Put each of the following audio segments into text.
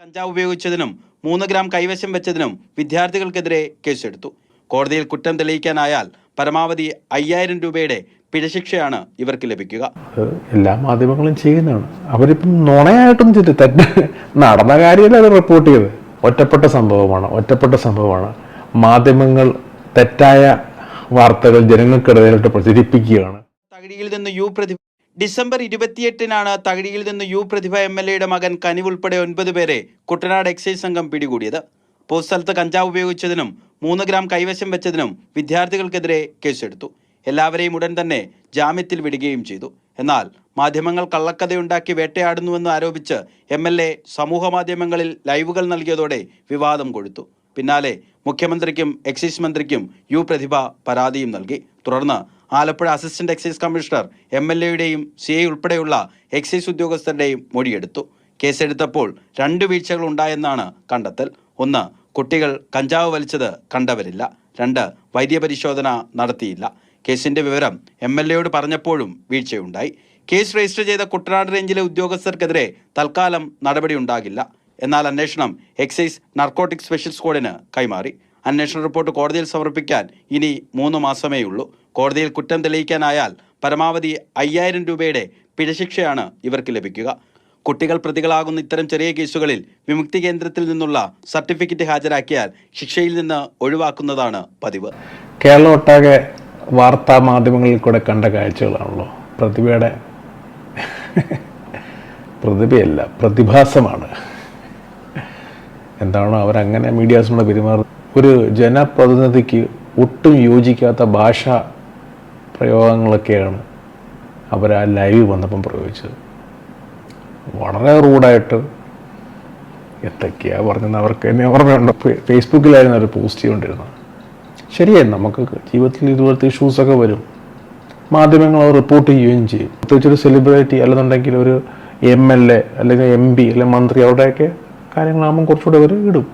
കഞ്ചാവ് ഉപയോഗിച്ചതിനും മൂന്ന് ഗ്രാം കൈവശം വെച്ചതിനും വിദ്യാർത്ഥികൾക്കെതിരെ കേസെടുത്തു. കോടതിയിൽ കുറ്റം തെളിയിക്കാനായാൽ പരമാവധി അയ്യായിരം രൂപയുടെ പിഴശിക്ഷയാണ് ഇവർക്ക് ലഭിക്കുക. എല്ലാ മാധ്യമങ്ങളും ചെയ്യുന്നതാണ്. അവരിപ്പം നുണയായിട്ടും ചെയ്തു തെറ്റ് നടന്ന കാര്യമല്ല അത് റിപ്പോർട്ട് ചെയ്ത്. ഒറ്റപ്പെട്ട സംഭവമാണ് ഒറ്റപ്പെട്ട സംഭവമാണ്. മാധ്യമങ്ങൾ തെറ്റായ വാർത്തകൾ ജനങ്ങൾക്കിടയിലോട്ട് പ്രചരിപ്പിക്കുകയാണ്. തകഴിയിൽ നിന്ന് യു പ്രതിഭ ഡിസംബർ ഇരുപത്തിയെട്ടിനാണ് തകഴിയിൽ നിന്ന് യു പ്രതിഭ എം എൽ എയുടെ മകൻ കനിവ് ഉൾപ്പെടെ ഒൻപത് പേരെ കുട്ടനാട് എക്സൈസ് സംഘം പിടികൂടിയത്. പൊതുസ്ഥലത്ത് കഞ്ചാവ് ഉപയോഗിച്ചതിനും മൂന്ന് ഗ്രാം കൈവശം വെച്ചതിനും വിദ്യാർത്ഥികൾക്കെതിരെ കേസെടുത്തു. എല്ലാവരെയും ഉടൻ തന്നെ ജാമ്യത്തിൽ വിടുകയും ചെയ്തു. എന്നാൽ മാധ്യമങ്ങൾ കള്ളക്കഥയുണ്ടാക്കി വേട്ടയാടുന്നുവെന്ന് ആരോപിച്ച് എം എൽ എ സമൂഹ മാധ്യമങ്ങളിൽ ലൈവുകൾ നൽകിയതോടെ വിവാദം കൊഴുത്തു. പിന്നാലെ മുഖ്യമന്ത്രിക്കും എക്സൈസ് മന്ത്രിക്കും യു പ്രതിഭ പരാതിയും നൽകി. തുടർന്ന് Alappuzha assistant excise commissioner M L എയുടെയും സി ഐ ഉൾപ്പെടെയുള്ള എക്സൈസ് ഉദ്യോഗസ്ഥരുടെയും മൊഴിയെടുത്തു. കേസെടുത്തപ്പോൾ രണ്ട് വീഴ്ചകൾ ഉണ്ടായെന്നാണ് കണ്ടെത്തൽ. ഒന്ന് കുട്ടികൾ കഞ്ചാവ് വലിച്ചത് കണ്ടവരില്ല. രണ്ട് വൈദ്യപരിശോധന നടത്തിയില്ല. കേസിന്റെ വിവരം എം എൽ എയോട് പറഞ്ഞപ്പോഴും വീഴ്ചയുണ്ടായി. കേസ് രജിസ്റ്റർ ചെയ്ത കുട്ടനാട് റേഞ്ചിലെ ഉദ്യോഗസ്ഥർക്കെതിരെ തൽക്കാലം നടപടി ഉണ്ടാകില്ല. എന്നാൽ അന്വേഷണം എക്സൈസ് നർക്കോട്ടിക് സ്പെഷ്യൽ സ്ക്വാഡിന് കൈമാറി. അന്വേഷണ റിപ്പോർട്ട് കോടതിയിൽ സമർപ്പിക്കാൻ ഇനി മൂന്ന് മാസമേ ഉള്ളൂ കോടതിയിൽ കുറ്റം തെളിയിക്കാനായാൽ പരമാവധി അയ്യായിരം രൂപയുടെ പിഴശിക്ഷയാണ് ഇവർക്ക് ലഭിക്കുക. കുട്ടികൾ പ്രതികളാകുന്ന ഇത്തരം ചെറിയ കേസുകളിൽ വിമുക്തി കേന്ദ്രത്തിൽ നിന്നുള്ള സർട്ടിഫിക്കറ്റ് ഹാജരാക്കിയാൽ ശിക്ഷയിൽ നിന്ന് ഒഴിവാക്കുന്നതാണ് പതിവ്. കേരളം ഒട്ടാകെ വാർത്താ മാധ്യമങ്ങളിൽ കൂടെ കണ്ട കാഴ്ചകളാണല്ലോ. പ്രതിഭയുടെ പ്രതിഭയല്ല പ്രതിഭാസമാണ്. എന്താണോ അവരങ്ങനെ മീഡിയാസിനോട് പെരുമാറുന്നത്. ഒരു ജനപ്രതിനിധിക്ക് ഒട്ടും യോജിക്കാത്ത ഭാഷ പ്രയോഗങ്ങളൊക്കെയാണ് അവർ ആ ലൈവ് വന്നപ്പം പ്രയോഗിച്ചത്. വളരെ റൂഡായിട്ട് എന്തൊക്കെയാണ് പറഞ്ഞത് അവർക്ക് എന്നെ ഓർമ്മയുണ്ട്. ഫേസ്ബുക്കിലായിരുന്നു അവർ പോസ്റ്റ് ചെയ്തുകൊണ്ടിരുന്നത് ശരിയാണ് നമുക്ക് ജീവിതത്തിൽ ഇതുപോലത്തെ ഇഷ്യൂസൊക്കെ വരും. മാധ്യമങ്ങൾ അവർ റിപ്പോർട്ട് ചെയ്യുകയും ചെയ്യും. പ്രത്യേകിച്ച് ഒരു സെലിബ്രിറ്റി അല്ലെന്നുണ്ടെങ്കിൽ ഒരു എം എൽ എ അല്ലെങ്കിൽ എം പി അല്ലെങ്കിൽ മന്ത്രി അവരുടെയൊക്കെ കാര്യങ്ങളാകുമ്പോൾ കുറച്ചുകൂടെ അവർ ഇടും.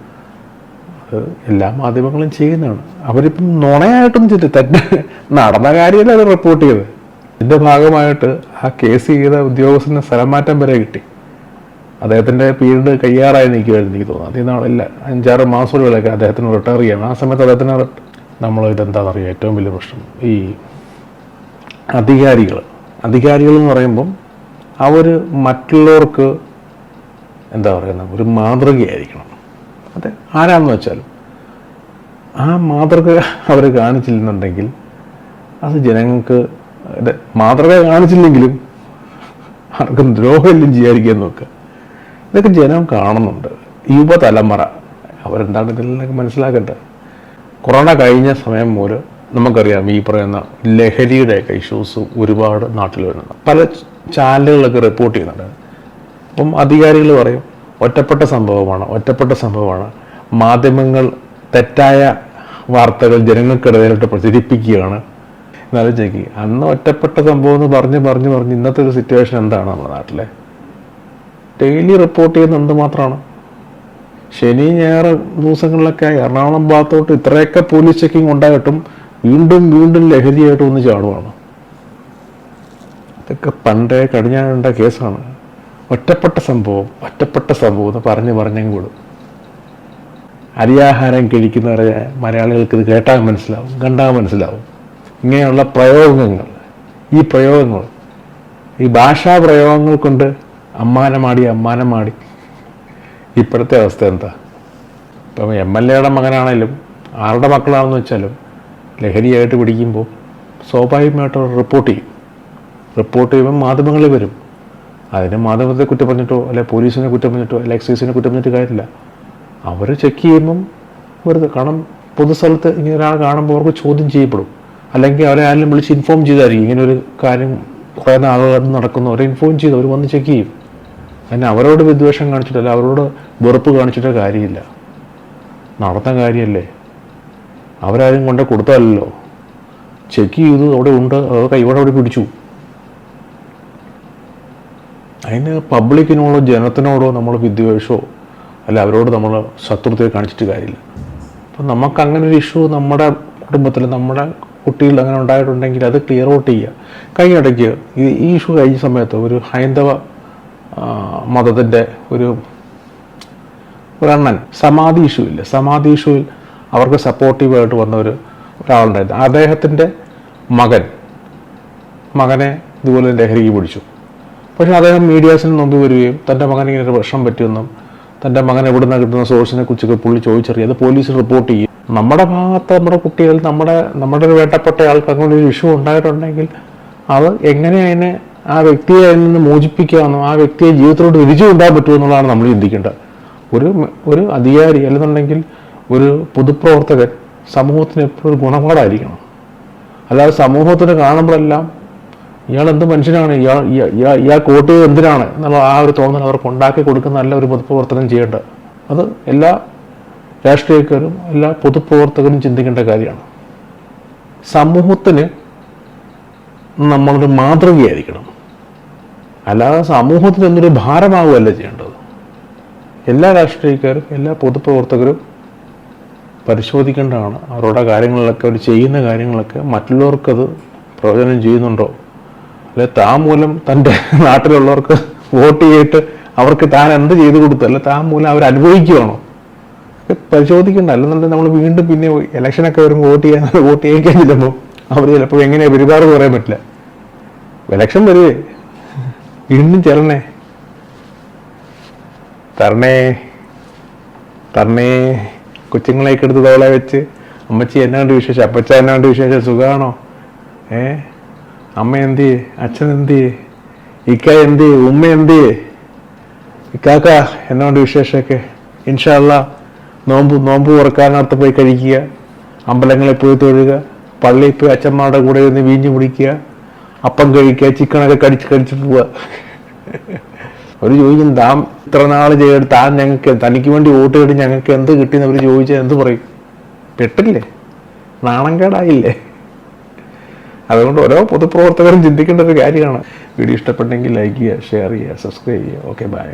അത് എല്ലാ മാധ്യമങ്ങളും ചെയ്യുന്നതാണ്. അവരിപ്പം നുണയായിട്ടൊന്നും ചെയ്തില്ല. തെറ്റ് നടന്ന കാര്യമല്ല അത് റിപ്പോർട്ട് ചെയ്തത്? ഇതിന്റെ ഭാഗമായിട്ട് ആ കേസ് ചെയ്ത ഉദ്യോഗസ്ഥന് സ്ഥലമാറ്റം വരെ കിട്ടി. അദ്ദേഹത്തിന്റെ പീരീഡ് കയ്യാറായി നിൽക്കുമായിരുന്നു എനിക്ക് തോന്നുന്നു അതിന് നാളില്ല അഞ്ചാറ് മാസങ്ങളിലൊക്കെ അദ്ദേഹത്തിന് റിട്ടയർ ചെയ്യണം. ആ സമയത്ത് അദ്ദേഹത്തിന് നമ്മൾ ഇതെന്താണെന്നറിയാം ഏറ്റവും വലിയ പ്രശ്നം. ഈ അധികാരികൾ അധികാരികൾ എന്ന് പറയുമ്പം അവർ മറ്റുള്ളവർക്ക് എന്താ പറയുന്നത് ഒരു മാതൃകയായിരിക്കണം. അതെ. ആരാന്ന് വെച്ചാലും. ആ മാതൃക അവർ കാണിച്ചില്ലെന്നുണ്ടെങ്കിൽ അത് ജനങ്ങൾക്ക് മാതൃക കാണിച്ചില്ലെങ്കിലും ആർക്കും ദ്രോഹമെല്ലാം ചെയ്യാതിരിക്കാൻ നോക്കുക. ഇതൊക്കെ ജനം കാണുന്നുണ്ട്. യുവതലമുറ. അവരെന്താണ് ഇതിലൊക്കെ മനസ്സിലാക്കട്ടെ കൊറോണ കഴിഞ്ഞ സമയം മുതൽ നമുക്കറിയാം ഈ പറയുന്ന ലഹരിയുടെയൊക്കെ ഇഷ്യൂസ് ഒരുപാട് നാട്ടിൽ വരുന്നുണ്ട്. പല ചാനലുകളൊക്കെ റിപ്പോർട്ട് ചെയ്യുന്നുണ്ട്. അപ്പം അധികാരികൾ പറയും ഒറ്റപ്പെട്ട സംഭവമാണ് ഒറ്റപ്പെട്ട സംഭവമാണ്. മാധ്യമങ്ങൾ തെറ്റായ വാർത്തകൾ ജനങ്ങൾക്കിടയിലോട്ട് പ്രചരിപ്പിക്കുകയാണ്. എന്നാലോചിക്ക്. അന്ന് ഒറ്റപ്പെട്ട സംഭവം എന്ന് പറഞ്ഞ് പറഞ്ഞ് പറഞ്ഞ് ഇന്നത്തെ ഒരു സിറ്റുവേഷൻ എന്താണ് നമ്മുടെ നാട്ടിലെ? ഡെയിലി റിപ്പോർട്ട് ചെയ്യുന്ന എന്ത് മാത്രമാണ് ശനി ഞായർ ദിവസങ്ങളിലൊക്കെ എറണാകുളം ഭാഗത്തോട്ട് ഇത്രയൊക്കെ പോലീസ് ചെക്കിംഗ് ഉണ്ടായിട്ടും വീണ്ടും വീണ്ടും ലഹരിയായിട്ട് ഒന്ന് ചാടുവാണ്. ഇതൊക്കെ പണ്ടേ കടിഞ്ഞാണ്ട കേസാണ്. ഒറ്റപ്പെട്ട സംഭവം ഒറ്റപ്പെട്ട സംഭവം എന്ന് പറഞ്ഞ് പറഞ്ഞെങ്കിൽ വിടും. അരിയാഹാരം കഴിക്കുന്നവരെ മലയാളികൾക്ക് ഇത് കേട്ടാൽ മനസ്സിലാവും കണ്ടാൽ മനസ്സിലാവും. ഇങ്ങനെയുള്ള പ്രയോഗങ്ങൾ. ഈ പ്രയോഗങ്ങൾ. ഈ ഭാഷാ പ്രയോഗങ്ങൾ കൊണ്ട് അമ്മാനമാടി അമ്മാനമാടി. ഇപ്പോഴത്തെ അവസ്ഥ എന്താ? ഇപ്പം എം എൽ എയുടെ മകനാണേലും ആരുടെ മക്കളാണെന്ന് വെച്ചാലും ലഹരിയായിട്ട് പിടിക്കുമ്പോൾ സ്വാഭാവികമായിട്ട് റിപ്പോർട്ട് ചെയ്യും. റിപ്പോർട്ട് ചെയ്യുമ്പോൾ മാധ്യമങ്ങളിൽ വരും. അതിന് മാധ്യമത്തെ കുറ്റം പറഞ്ഞിട്ടോ അല്ലെ പോലീസിനെ കുറ്റം പറഞ്ഞിട്ടോ അല്ലെ എക്സൈസിനെ കുറ്റം പറഞ്ഞിട്ട് കാര്യമില്ല. അവർ ചെക്ക് ചെയ്യുമ്പം വെറുതെ കാരണം പൊതുസ്ഥലത്ത് ഇങ്ങനെ ഒരാൾ കാണുമ്പോൾ അവർക്ക് ചോദ്യം ചെയ്യപ്പെടും. അല്ലെങ്കിൽ അവരെ ആരെങ്കിലും വിളിച്ച് ഇൻഫോം ചെയ്തായിരിക്കും. ഇങ്ങനെ ഒരു കാര്യം കുറേ നാളുകൾ നടക്കുന്നു. അവരെ ഇൻഫോം ചെയ്ത് അവർ വന്ന് ചെക്ക് ചെയ്യും. അതിന് അവരോട് വിദ്വേഷം കാണിച്ചിട്ടല്ല അവരോട് വെറുപ്പ് കാണിച്ചിട്ട് കാര്യമില്ല. നടന്ന കാര്യമല്ലേ അവരാരും കൊണ്ട് കൊടുത്തതല്ലോ ചെക്ക് ചെയ്തു അവിടെ ഉണ്ട് ഇവിടെ അവിടെ പിടിച്ചു. അതിന് പബ്ലിക്കിനോടോ ജനത്തിനോടോ നമ്മൾ വിദ്വേഷമോ അല്ല അവരോട് നമ്മൾ ശത്രുതയെ കാണിച്ചിട്ട് കാര്യമില്ല. അപ്പം നമുക്ക് അങ്ങനെ ഒരു ഇഷ്യൂ നമ്മുടെ കുടുംബത്തിൽ നമ്മുടെ കുട്ടികൾ അങ്ങനെ ഉണ്ടായിട്ടുണ്ടെങ്കിൽ അത് ക്ലിയർ ഔട്ട് ചെയ്യുക. കഴിഞ്ഞിടയ്ക്ക് ഈ ഇഷ്യൂ കഴിഞ്ഞ സമയത്ത് ഒരു ഹൈന്ദവ മതത്തിന്റെ ഒരു ഒരു അണ്ണൻ സമാധി ഇഷ്യൂ ഇല്ല? സമാധി ഇഷ്യൂവിൽ അവർക്ക് സപ്പോർട്ടീവായിട്ട് വന്ന ഒരു ഒരാളുണ്ടായിരുന്നു. അദ്ദേഹത്തിന്റെ മകൻ മകനെ ഇതുപോലെ ലഹരിക്ക് പിടിച്ചു. പക്ഷേ അദ്ദേഹം മീഡിയാസിന് മുമ്പിൽ വരികയും തന്റെ മകൻ ഇങ്ങനെ ഒരു പ്രശ്നം പറ്റിയെന്നും തന്റെ മകൻ എവിടെ നിന്ന് കിട്ടുന്ന സോഴ്സിനെ കുറിച്ചൊക്കെ പുള്ളി അത് പോലീസ് റിപ്പോർട്ട് ചെയ്യും. നമ്മുടെ ഭാഗത്ത് നമ്മുടെ കുട്ടികൾ നമ്മുടെ നമ്മുടെ ഒരു വേട്ടപ്പെട്ട ആൾക്ക് അങ്ങനെ ഒരു ഇഷ്യൂ ഉണ്ടായിട്ടുണ്ടെങ്കിൽ അത് എങ്ങനെ അതിനെ ആ വ്യക്തിയെ അതിൽ നിന്ന് മോചിപ്പിക്കാമെന്നോ ആ വ്യക്തിയെ ജീവിതത്തിലോട്ട് തിരിച്ചു കൊണ്ടുപോകാൻ പറ്റുമോ എന്നുള്ളതാണ് നമ്മൾ ചിന്തിക്കേണ്ടത്. ഒരു ഒരു അധികാരി അല്ലെന്നുണ്ടെങ്കിൽ ഒരു പൊതുപ്രവർത്തകൻ സമൂഹത്തിന് എപ്പോഴും ഒരു ഗുണപാടായിരിക്കണം. അല്ലാതെ സമൂഹത്തിന് കാണുമ്പോഴെല്ലാം ഇയാൾ എന്ത് മനുഷ്യനാണ്? ഇയാൾ ഇയാ- ഇയാ- ഇയാൾ കോട്ട് എന്തിനാണ്? എന്നുള്ള ആ ഒരു തോന്നൽ അവർക്ക് ഉണ്ടാക്കി കൊടുക്കുന്ന നല്ല ഒരു പൊതുപ്രവർത്തനം ചെയ്യേണ്ടത് അത് എല്ലാ രാഷ്ട്രീയക്കാരും എല്ലാ പൊതുപ്രവർത്തകരും ചിന്തിക്കേണ്ട കാര്യമാണ്. സമൂഹത്തിന് നമ്മളൊരു മാതൃകയായിരിക്കണം. അല്ലാതെ സമൂഹത്തിന് എന്നൊരു ഭാരമാവുകയല്ല ചെയ്യേണ്ടത്. എല്ലാ രാഷ്ട്രീയക്കാരും എല്ലാ പൊതുപ്രവർത്തകരും പരിശോധിക്കേണ്ടതാണ്. അവരുടെ കാര്യങ്ങളിലൊക്കെ അവർ ചെയ്യുന്ന കാര്യങ്ങളൊക്കെ മറ്റുള്ളവർക്കത് പ്രയോജനം ചെയ്യുന്നുണ്ടോ? അല്ലെ താൻ മൂലം തന്റെ നാട്ടിലുള്ളവർക്ക് വോട്ട് ചെയ്തിട്ട് അവർക്ക് താൻ എന്ത് ചെയ്തു കൊടുത്തു? അല്ലെ താൻ മൂലം അവർ അനുഭവിക്കുകയാണോ പരിശോധിക്കണ്ട. അല്ലെന്നുണ്ടെങ്കിൽ നമ്മൾ വീണ്ടും പിന്നെ ഇലക്ഷനൊക്കെ വരുമ്പോൾ വോട്ട് ചെയ്യാൻ വോട്ട് ചെയ്യിക്കാൻ ചെല്ലുമ്പോൾ അവർ ചിലപ്പോൾ എങ്ങനെയാണ് പെരുമാറും പറയാൻ പറ്റില്ല. ഇലക്ഷൻ വരുവേ വീണ്ടും ചെല്ലണേ. തരണേ. തരണേ. കൊച്ചുങ്ങളെയൊക്കെ എടുത്ത് തോളെ വെച്ച്. അമ്മച്ചി എന്നാണ്ട് വിശേഷം? അപ്പച്ച എന്നാണ്ട് വിശേഷം? സുഖമാണോ ഏ? അമ്മ എന്തി അച്ഛൻ എന്തി ഇക്ക എന്തി ഉമ്മ എന്തി ഇക്കാക്ക എന്നോണ്ട് വിശേഷമൊക്കെ? ഇൻഷാല്ല നോമ്പ് നോമ്പ് ഉറക്കാനകത്ത് പോയി കഴിക്കുക. അമ്പലങ്ങളിൽ പോയി തൊഴുക. പള്ളിയിൽ പോയി അച്ഛന്മാരുടെ കൂടെ ഇരുന്ന് വീഞ്ഞു കുടിക്കുക. അപ്പം കഴിക്കുക. ചിക്കനൊക്കെ കടിച്ച് കടിച്ച് പോവുക. ഒരു ചോദിക്കും താൻ ഇത്ര നാൾ ചെയ്ത് താൻ ഞങ്ങൾക്ക് തനിക്ക് വേണ്ടി വോട്ട് കിട്ടി ഞങ്ങൾക്ക് എന്ത് കിട്ടിയെന്ന് അവർ ചോദിച്ചാൽ എന്ത് പറയും? പെട്ടില്ലേ? നാണം കേടായില്ലേ അതുകൊണ്ട് ഓരോ പൊതുപ്രവർത്തകരും ചിന്തിക്കേണ്ട ഒരു കാര്യമാണ്. വീഡിയോ ഇഷ്ടപ്പെട്ടെങ്കിൽ ലൈക്ക് ചെയ്യുക ഷെയർ ചെയ്യുക സബ്സ്ക്രൈബ് ചെയ്യുക. Okay bye